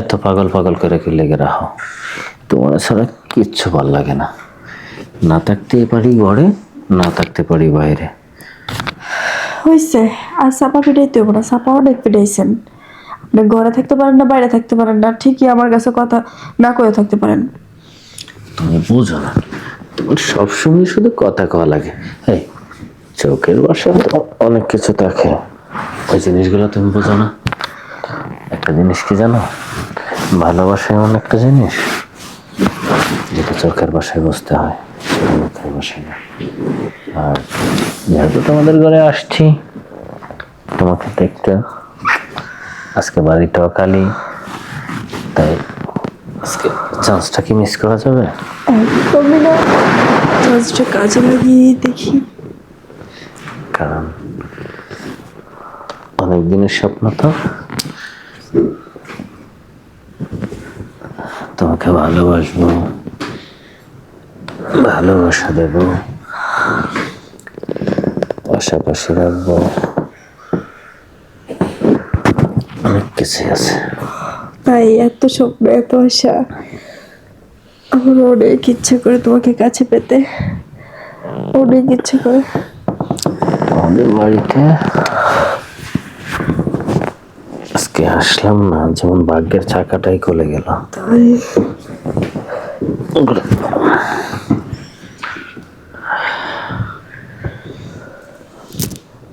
এত পাগল পাগল করে কি লেগে রাখো? তোমার ছাড়া কিচ্ছু ভালো লাগে না। না থাকতে পারি ঘরে না থাকতে পারি বাইরে। হয়েছে আর সাপা পিটাইতে হব না সাপা অনেক পিটাইছেন। আপনি ঘরে থাকতে পারেন না বাইরে থাকতে পারেন না ঠিকই আমার কাছে কথা না করে থাকতে পারেন। তুমি বুঝো না তোমার সবসময় শুধু কথা কওয়া লাগে। এই চোখের বাসা অনেক কিছু থাকে। ওই জিনিসগুলো তুমি বোঝো না। একটা জিনিস কি জানো? ভালোবাসা এমন একটা জিনিস যেটা চোখের বাসায় বুঝতে হয় মুখের বাসায় না। আর যেহেতু তোমাদের ঘরে আসছি তোমাকে দেখতে আজকে বাড়িটাও খালি তাই আজকে চান্সটা কি মিস করা যাবে? একদমই না। চার্জটা কাজে লাগিয়ে দেখি। কারণ অনেক দিনের স্বপ্ন তো। তোমাকে ভালোবাসবো ভালোবাসা দেব পাশাপাশি রাখব। অনেক কিছুই আছে। তাই এত স্বপ্ন এত আশা। আমার অনেক ইচ্ছে করে তোমাকে কাছে পেতে। অনেক ইচ্ছে করে। আমাদের বাড়িতে আজকে আসলাম না যেমন ভাগ্যের চাকাটাই খুলে গেল।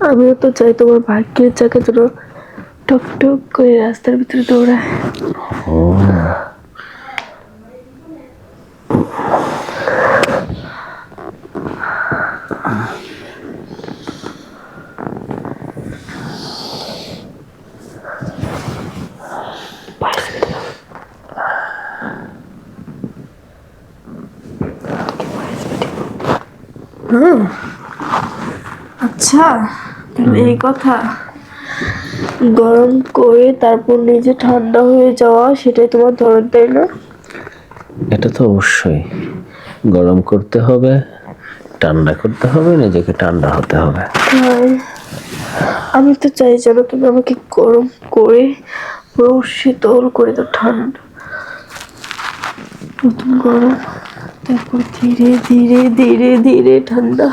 আমিও তো চাই তোমার ভাগ্যের চাকা যেন টক টক করে রাস্তার ভিতরে দৌড়ায়। আচ্ছা এই কথা গরম করে তারপর নিজে ঠান্ডা হয়ে যাওয়া সেটাই তোমার ধরন তাই না? এটা তো অবশ্যই। গরম করতে হবে ঠান্ডা করতে হবে নিজেকে ঠান্ডা হতে হবে। আমি তো চাই যেন তুমি আমাকে গরম করে পুরো শীতল করে তো ঠান্ডা। প্রথম গরম। তারপর ধীরে ধীরে ধীরে ধীরে ঠান্ডা।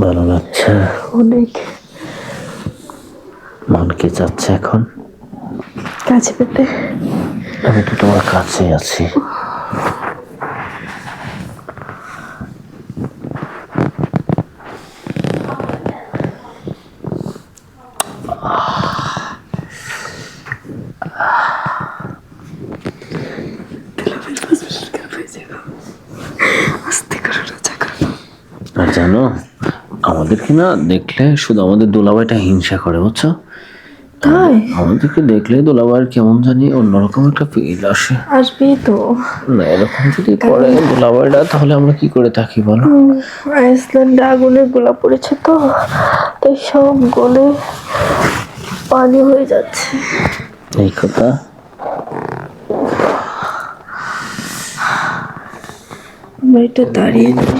ভালো লাগছে? অনেক। মন কি চাচ্ছে এখন? কাছে পেতে। আমি তো তোমার কাছে আছি। জানো? আমাদেরকে না দেখলে শুধু আমাদের দোলাবাইটা হিংসা করে বুঝছ? তাই? আমাদেরকে দেখলে দোলাবাইয়ের কেমন জানি অন্যরকম একটা ফিল আসে। আসবেই তো। না এরকম যদি করে দোলাবাইটা তাহলে আমরা কি করে থাকি বলো? আইসল্যান্ডে আগুনের গোলা পড়েছে তো তাই সব গলে পানি হয়ে যাচ্ছে। এই কথা? আমরা এটা দাঁড়িয়ে নেই